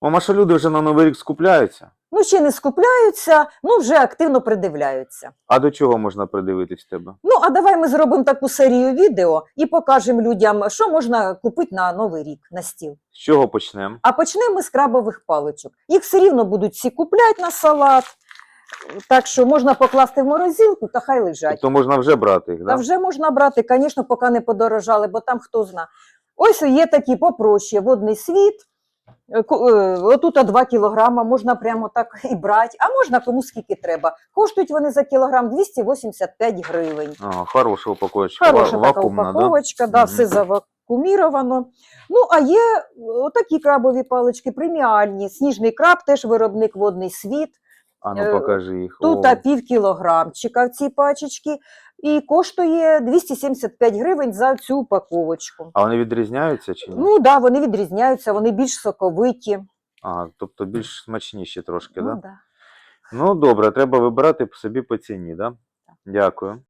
Мама, що люди вже на Новий рік скупляються? Ну, ще не скупляються, ну вже активно придивляються. А до чого можна придивитись тебе? Ну, а давай ми зробимо таку серію відео і покажемо людям, що можна купити на Новий рік на стіл. З чого почнемо? А почнемо ми з крабових паличок. Їх все рівно будуть всі купляти на салат. Так що можна покласти в морозилку та хай лежать. Тобто можна вже брати їх, Та вже можна брати, звісно, поки не подорожали, бо там хто зна. Ось є такі попроще, водний світ. Е, е, Отут 2 кілограма, можна прямо так і брати, а можна кому скільки треба. Коштують вони за кілограм 285 гривень. А, хороша упаковочка. ва- Хороша така вакуумна, упаковочка, да? Мгм. все завакуміровано. Ну, а є е, отакі крабові палички, преміальні. Сніжний краб, теж виробник водний світ. А ну Е, покажи їх. Тут О, пів кілограмчика в цій пачечці. І коштує 275 гривень за цю упаковочку. А вони відрізняються чи ні? Ну так, да, вони відрізняються, вони більш соковиті. А, тобто більш смачніші трошки, Ну, да? да. Ну добре, треба вибирати собі по ціні, да? Дякую.